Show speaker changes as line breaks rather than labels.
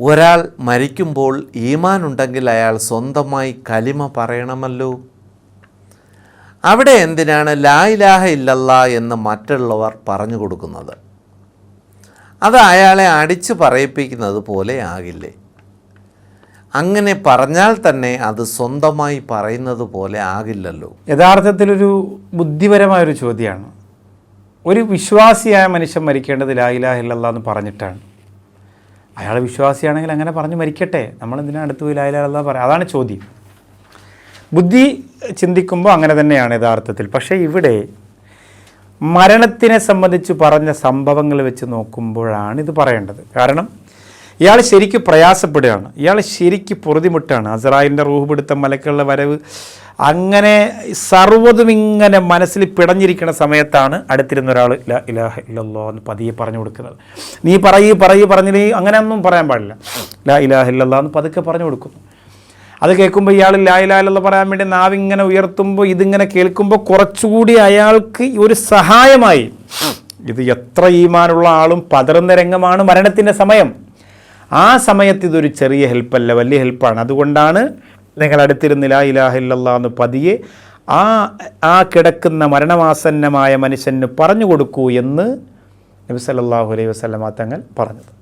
ഒരാൾ മരിക്കുമ്പോൾ ഈമാൻ ഉണ്ടെങ്കിൽ അയാൾ സ്വന്തമായി കലിമ പറയണമല്ലോ. അവിടെ എന്തിനാണ് ലാ ഇലാഹ ഇല്ലല്ല എന്ന് മറ്റുള്ളവർ പറഞ്ഞു കൊടുക്കുന്നത്? അത് അയാളെ അടിച്ചു പറയിപ്പിക്കുന്നത് പോലെ ആകില്ലേ? അങ്ങനെ പറഞ്ഞാൽ തന്നെ അത് സ്വന്തമായി പറയുന്നത് പോലെ ആകില്ലല്ലോ.
യഥാർത്ഥത്തിലൊരു ബുദ്ധിപരമായൊരു ചോദ്യമാണ്. ഒരു വിശ്വാസിയായ മനുഷ്യൻ മരിക്കേണ്ടത് ലായിലാഹ ഇല്ലല്ല എന്ന് പറഞ്ഞിട്ടാണ്. അയാൾ വിശ്വാസിയാണെങ്കിൽ അങ്ങനെ പറഞ്ഞു മരിക്കട്ടെ. നമ്മൾ എന്തിനാ അടുത്ത് പോയി ഇല്ലല്ലാ പറയാം അതാണ് ചോദ്യം. ബുദ്ധി ചിന്തിക്കുമ്പോൾ അങ്ങനെ തന്നെയാണ് യഥാർത്ഥത്തിൽ. പക്ഷേ ഇവിടെ മരണത്തിനെ സംബന്ധിച്ച് പറഞ്ഞ സംഭവങ്ങൾ വെച്ച് നോക്കുമ്പോഴാണ് ഇത് പറയേണ്ടത്. കാരണം ഇയാൾ ശരിക്കും പ്രയാസപ്പെടുകയാണ്. ഇയാൾ ശരിക്കും പൊറുതിമുട്ടാണ്. അസറായിന്റെ റൂഹ് പിടുത്തം മലക്കുള്ള വരവ് അങ്ങനെ സർവതും ഇങ്ങനെ മനസ്സിൽ പിടഞ്ഞിരിക്കുന്ന സമയത്താണ് അടുത്തിരുന്ന ഒരാൾ ലാ ഇലാഹ ഇല്ലല്ലോ എന്ന് പതിയെ പറഞ്ഞു കൊടുക്കുന്നത്. നീ പറയ് പറയൂ പറഞ്ഞില്ലേ? അങ്ങനെയൊന്നും പറയാൻ പാടില്ല. ലാ ഇലാഹ ഇല്ലല്ലോ എന്ന് പതുക്കെ പറഞ്ഞു കൊടുക്കുന്നു. അത് കേൾക്കുമ്പോൾ ഇയാൾ ലാ ലായിലാലെന്ന് പറയാൻ വേണ്ടി നാവിങ്ങനെ ഉയർത്തുമ്പോൾ ഇതിങ്ങനെ കേൾക്കുമ്പോൾ കുറച്ചുകൂടി അയാൾക്ക് ഒരു സഹായമായി. ഇത് എത്ര ഈമാനുള്ള ആളും പതറുന്ന രംഗമാണ് മരണത്തിന്റെ സമയം. ആ സമയത്ത് ഇതൊരു ചെറിയ ഹെൽപ്പല്ല വലിയ ഹെൽപ്പാണ് അതുകൊണ്ടാണ് നിങ്ങൾ അടുത്തിരുന്നില്ല ലാ ഇലാഹ ഇല്ലല്ലാ എന്ന് പതിയെ ആ ആ കിടക്കുന്ന മരണമാസന്നമായ മനുഷ്യന് പറഞ്ഞു കൊടുക്കൂ എന്ന് നബി സല്ലല്ലാഹു അലൈഹി വസല്ലമ തങ്ങൾ പറഞ്ഞത്.